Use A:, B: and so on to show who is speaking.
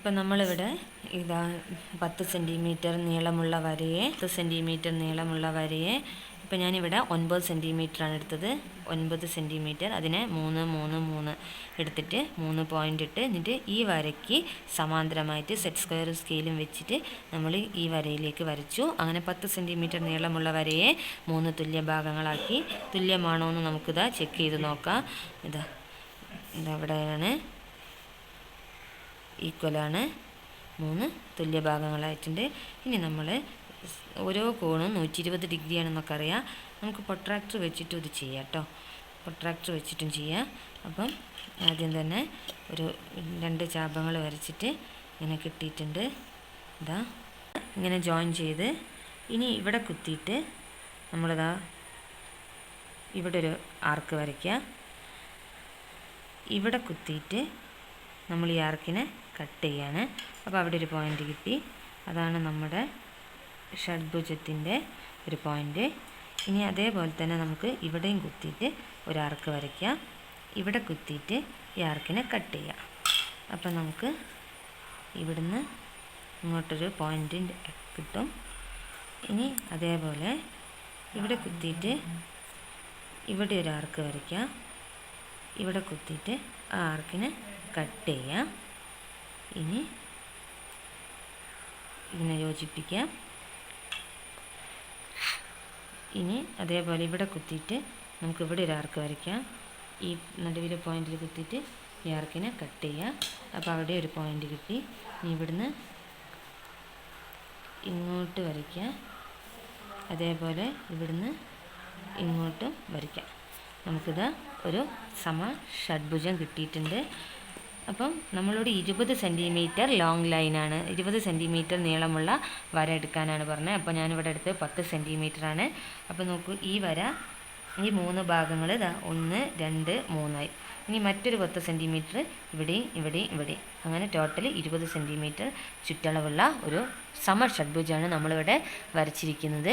A: ഇപ്പം നമ്മളിവിടെ ഇതാ പത്ത് സെന്റിമീറ്റർ നീളമുള്ള വരയെ പത്ത് സെന്റിമീറ്റർ നീളമുള്ള വരയെ ഇപ്പം ഞാനിവിടെ ഒൻപത് സെന്റിമീറ്ററാണ് എടുത്തത്. ഒൻപത് സെന്റിമീറ്റർ അതിനെ മൂന്ന് മൂന്ന് മൂന്ന് എടുത്തിട്ട് മൂന്ന് പോയിന്റ് ഇട്ട് എന്നിട്ട് ഈ വരയ്ക്ക് സമാന്തരമായിട്ട് സെറ്റ് സ്ക്വയർ സ്കെയിലും വെച്ചിട്ട് നമ്മൾ ഈ വരയിലേക്ക് വരച്ചു. അങ്ങനെ പത്ത് സെന്റിമീറ്റർ നീളമുള്ള വരയെ മൂന്ന് തുല്യ ഭാഗങ്ങളാക്കി. തുല്യമാണോ എന്ന് നമുക്കിതാ ചെക്ക് ചെയ്ത് നോക്കാം. ഇതാ ഇതവിടെയാണ്. ഈക്വലാണ് മൂന്ന് തുല്യ ഭാഗങ്ങളായിട്ടുണ്ട് ഇനി നമ്മൾ ഓരോ കോണും നൂറ്റി ഇരുപത് ഡിഗ്രി ആണെന്നൊക്കെ അറിയാം. നമുക്ക് പൊട്രാക്ടർ വെച്ചിട്ടും ഇത് ചെയ്യാം കേട്ടോ പൊട്രാക്ടർ വെച്ചിട്ടും ചെയ്യാം. അപ്പം ആദ്യം തന്നെ ഒരു രണ്ട് ചാപങ്ങൾ വരച്ചിട്ട് ഇങ്ങനെ കിട്ടിയിട്ടുണ്ട്. ഇതാ. ഇങ്ങനെ ജോയിൻ ചെയ്ത് ഇനി ഇവിടെ കുത്തിയിട്ട് നമ്മളിതാ ഇവിടെ ഒരു ആർക്ക് വരയ്ക്കുക ഇവിടെ കുത്തിയിട്ട് നമ്മൾ ഈ ആർക്കിനെ കട്ട് ചെയ്യാണ്. അപ്പോൾ അവിടെ ഒരു പോയിന്റ് കിട്ടി. അതാണ് നമ്മുടെ ഷഡ്ഭുജത്തിന്റെ ഒരു പോയിന്റ് ഇനി അതേപോലെ തന്നെ നമുക്ക് ഇവിടെയും കുത്തിയിട്ട് ഒരു ആർക്ക് വരയ്ക്കാം. ഇവിടെ കുത്തിയിട്ട് ഈ ആർക്കിനെ കട്ട് ചെയ്യാം. അപ്പം നമുക്ക് ഇവിടുന്ന് ഇങ്ങോട്ടൊരു പോയിന്റ് കിട്ടും. ഇനി അതേപോലെ ഇവിടെ കുത്തിയിട്ട് ഇവിടെ ഒരു ആർക്ക് വരയ്ക്കാം. ഇവിടെ കുത്തിയിട്ട് ആ ആർക്കിനെ കട്ട് ചെയ്യാം. ഇനി ഇങ്ങനെ യോജിപ്പിക്കാം. ഇനി അതേപോലെ ഇവിടെ കുത്തിയിട്ട് നമുക്ക് ഇവിടെ ഒരു ആർക്ക് വരയ്ക്കാം. ഈ നടുവിലെ പോയിന്റിൽ കുത്തിയിട്ട് ഈ ആർക്കിനെ കട്ട് ചെയ്യാം. അപ്പോൾ അവിടെ ഒരു പോയിന്റ് കിട്ടി. ഇനി ഇവിടുന്ന് ഇങ്ങോട്ട് വരയ്ക്കാം. അതേപോലെ ഇവിടുന്ന് ഇങ്ങോട്ടും വരയ്ക്കാം. നമുക്കിത് ഒരു സമ ഷഡ്ഭുജം കിട്ടിയിട്ടുണ്ട്. അപ്പം നമ്മളോട് ഇരുപത് സെന്റിമീറ്റർ ലോങ് ലൈനാണ് ഇരുപത് സെന്റിമീറ്റർ നീളമുള്ള വര എടുക്കാനാണ് പറഞ്ഞത്. അപ്പോൾ ഞാനിവിടെ എടുത്ത് പത്ത് സെന്റിമീറ്ററാണ് അപ്പോൾ നോക്കൂ ഈ വര ഈ മൂന്ന് ഭാഗങ്ങൾ ഇതാ ഒന്ന് രണ്ട് മൂന്നായി. ഇനി മറ്റൊരു പത്ത് സെന്റിമീറ്റർ ഇവിടെയും ഇവിടെയും ഇവിടെയും. അങ്ങനെ ടോട്ടൽ ഇരുപത് സെന്റിമീറ്റർ ചുറ്റളവുള്ള ഒരു സമ ഷഡ്ഭുജമാണ് നമ്മളിവിടെ വരച്ചിരിക്കുന്നത്.